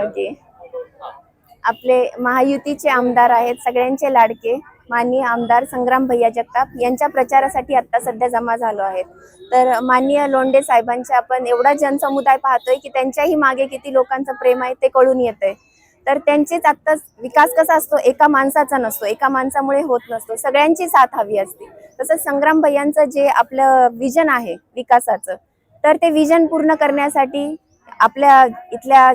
Okay आपले महायुतीचे आमदार आहेत सगळ्यांचे लाडके. माननीय आमदार संग्राम भैया जगताप यांच्या प्रचारासाठी आता सध्या जमा झालो आहेत. तर माननीय लोंढे साहेबांचे आपण एवढा जनसमुदाय पाहतोय की त्यांच्याही मागे किती लोकांचं प्रेम आहे ते कळून येतंय. तर त्यांचेच आत्ता विकास कसा असतो? एका माणसाचा नसतो. एका माणसामुळे होत नसतो. सगळ्यांची साथ हवी असते. तसंच संग्राम भैयांचं जे आपलं विजन आहे विकासाचं तर ते विजन पूर्ण करण्यासाठी आपल्या इथल्या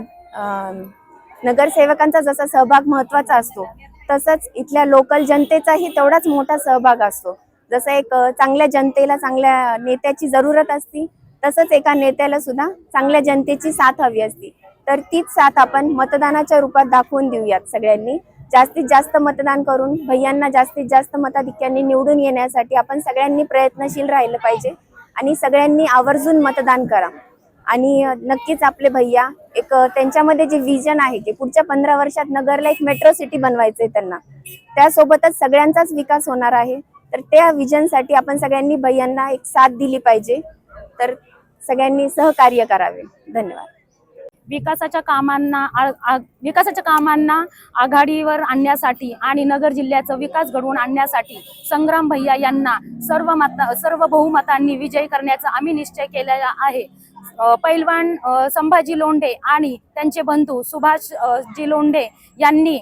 नगरसेवकांचा जसा सहभाग महत्त्वाचा असतो तसंच इथल्या लोकल जनतेचाही तेवढाच मोठा सहभाग असतो. जसं एक चांगल्या जनतेला चांगल्या नेत्याची जरूरत असती तसंच एका नेत्याला सुद्धा चांगल्या जनतेची साथ हवी असती. तर तीच साथ आपण मतदानाच्या रूपात दाखवून देऊयात सगळ्यांनी. जास्तीत जास्त मतदान करून भैयांना जास्तीत जास्त मताधिक्यांनी निवडून येण्यासाठी आपण सगळ्यांनी प्रयत्नशील राहिलं पाहिजे. आणि सगळ्यांनी आवर्जून मतदान करा. आणि नक्कीच आपले भैया एक त्यांच्यामध्ये जे विजन आहे की पुढच्या पंधरा वर्षात नगरला एक मेट्रो सिटी बनवायचंय त्यांना. त्यासोबतच सगळ्यांचाच विकास होणार आहे. तर त्या विजनसाठी आपण सगळ्यांनी भैयांना एक साथ दिली पाहिजे. तर सगळ्यांनी सहकार्य करावे. धन्यवाद. विकासाच्या कामांना विकासाच्या कामांना आघाडीवर आणण्यासाठी आणि नगर जिल्ह्याचा विकास घडवून आणण्यासाठी संग्राम भैया यांना सर्व मत सर्व बहुमतांनी विजयी करण्याचा आम्ही निश्चय केलेला आहे. पैलवान संभाजी लोंढे आणि त्यांचे बंधू सुभाष जी लोंढे यांनी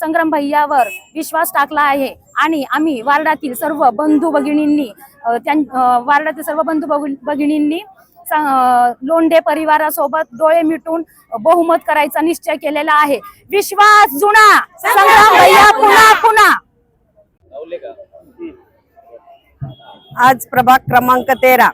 संग्राम भैयावर विश्वास टाकला आहे. आणि आम्ही वार्डातील सर्व बंधू भगिनींनी त्यां वार्डातील सर्व बंधू भगु- भगिनींनी लोंढे परिवारासोबत डोळे मिटून बहुमत करायचा निश्चय केलेला आहे. विश्वास जुना! संग्राम भैया पुन्हा पुन्हा! आज प्रभाग क्रमांक तेरा.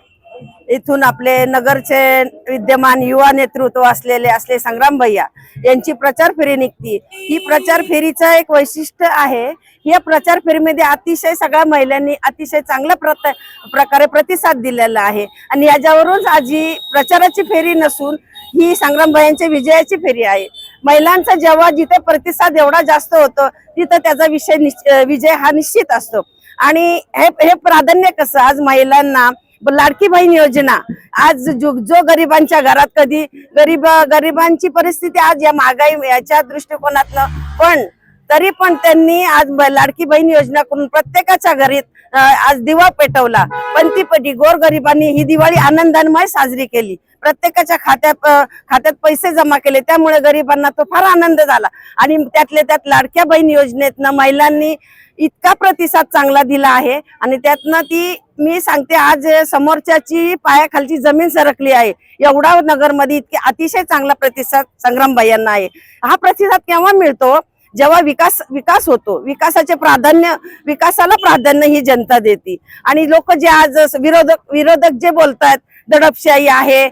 इथून आपले नगरचे विद्यमान युवा नेतृत्व असलेले असले संग्राम भैया यांची प्रचार फेरी निघती. ही प्रचार फेरीचं एक वैशिष्ट्य आहे. या प्रचार फेरीमध्ये अतिशय सगळ्या महिलांनी अतिशय चांगल्या प्रत प्रकारे प्रतिसाद दिलेला आहे. आणि याच्यावरून आज ही प्रचाराची फेरी नसून ही संग्राम भैयांची विजयाची फेरी आहे. महिलांचा जेव्हा जिथे प्रतिसाद एवढा जास्त होतो तिथं त्याचा विषय निश्च- विजय हा निश्चित असतो. आणि हे हे प्राधान्य कसं? आज महिलांना लाडकी बहीण योजना. आज जो जो गरिबांच्या घरात कधी गरीब गरिबांची परिस्थिती आज या महागाई याच्या दृष्टिकोनातनं पण तरी पण त्यांनी आज लाडकी बहीण योजना करून प्रत्येकाच्या घरी आज दिवा पेटवला. पण ती पटी गोरगरिबांनी ही दिवाळी आनंदानमय साजरी केली. प्रत्येकाच्या खात्यात खात्यात पैसे जमा केले. त्यामुळे गरिबांना तो फार आनंद झाला. आणि त्यातले त्यात लाडक्या बहीण योजनेतनं महिलांनी इतका प्रतिसाद चांगला दिला आहे. आणि त्यातनं ती मी सांगते आज समोरच्याची पायाखालची जमीन सरकली आहे. एवढा नगरमध्ये इतके अतिशय चांगला प्रतिसाद संग्राम यांना आहे. हा प्रतिसाद केव्हा मिळतो? जेव्हा विकास विकास होतो. विकासाचे प्राधान्य विकासाला प्राधान्य ही जनता देते. आणि लोक जे आज विरोधक विरोधक जे बोलतात दडपशाही आहे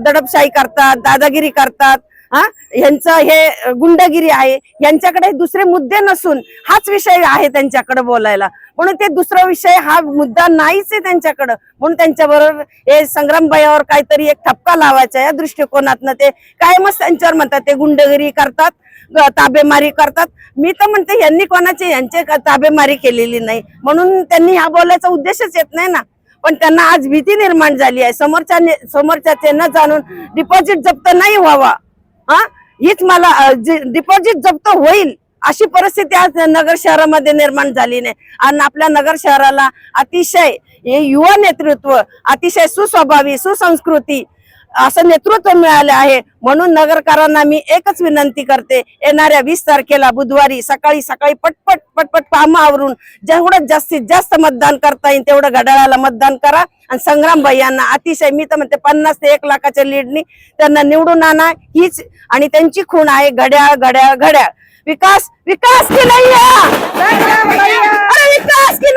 दडपशाही करतात दादागिरी करतात हा? यांचं हे गुंडगिरी आहे. यांच्याकडे दुसरे मुद्दे नसून हाच विषय आहे त्यांच्याकडे बोलायला. म्हणून ते दुसरा विषय हा मुद्दा नाहीच आहे त्यांच्याकडं. म्हणून त्यांच्या बरोबर हे संग्रामबाईवर काहीतरी एक ठपका लावायचा या दृष्टिकोनातनं ते कायमच त्यांच्यावर म्हणतात. ते गुंडगिरी करतात ताबेमारी करतात. मी तर म्हणते यांनी कोणाचे यांचे ताबेमारी केलेली नाही. म्हणून त्यांनी हा बोलायचा उद्देशच येत नाही ना. पण त्यांना आज भीती निर्माण झाली आहे. समोरच्या समोरच्या न जाणून डिपॉझिट जप्त नाही व्हावा. हा? हीच मला डिपॉझिट जप्त होईल अशी परिस्थिती आज नगर शहरामध्ये निर्माण झाली नाही. आणि आपल्या नगर शहराला अतिशय हे युवा नेतृत्व अतिशय सुस्वभावी सुसंस्कृती असं नेतृत्व मिळाले आहे. म्हणून नगरकरांना मी एकच विनंती करते येणाऱ्या वीस तारखेला बुधवारी सकाळी सकाळी पटपट पटपट कामं आवरून जेवढं जास्तीत जास्त मतदान करता येईल तेवढं घड्याळाला मतदान करा. आणि संग्राम भैयांना अतिशय मी तर म्हणते पन्नास ते एक लाखाच्या लीडनी त्यांना निवडून आणा. हीच आणि त्यांची खूण आहे घड्याळ घड्याळ घड्याळ. विकास विकास की नाही विकास की